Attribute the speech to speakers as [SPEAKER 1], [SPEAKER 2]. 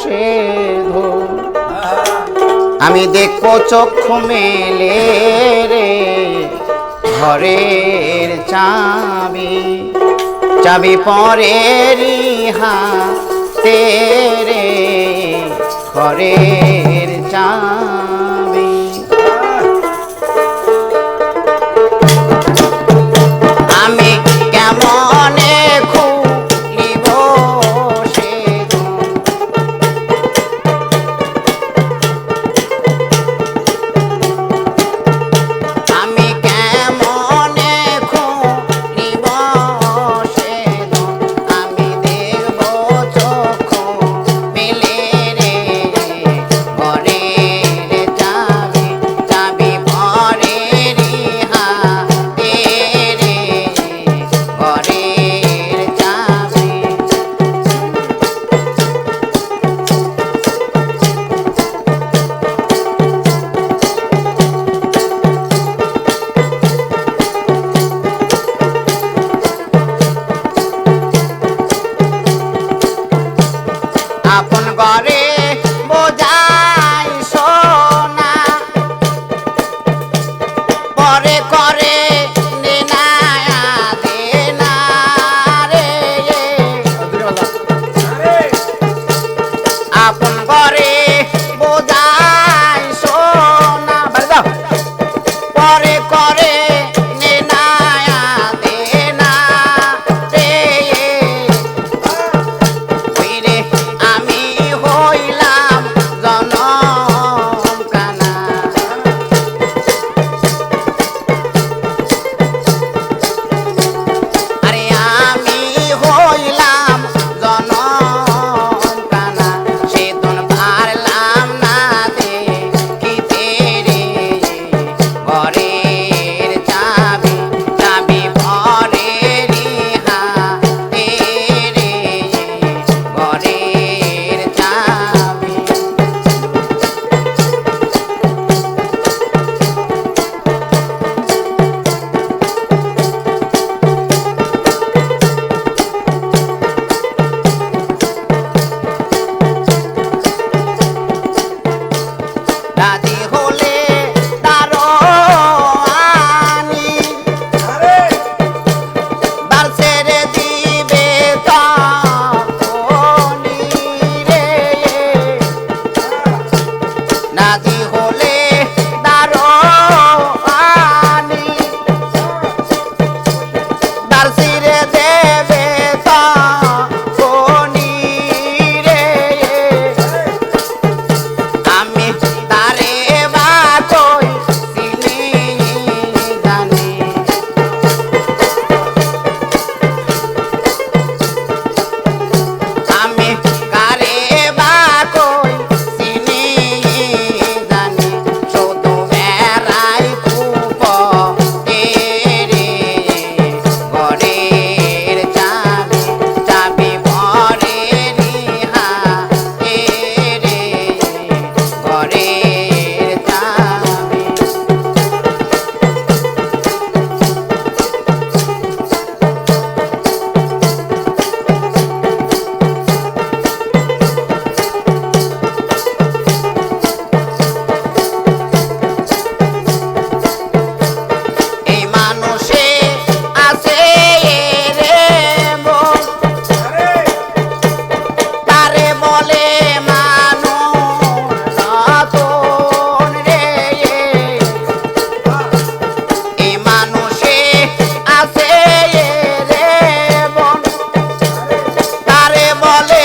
[SPEAKER 1] সে আমি দেখো চক্ষু মেলে রে ঘরের চাবি। চাবি পরে রিহা তেরে ঘরের চাবি। bolo.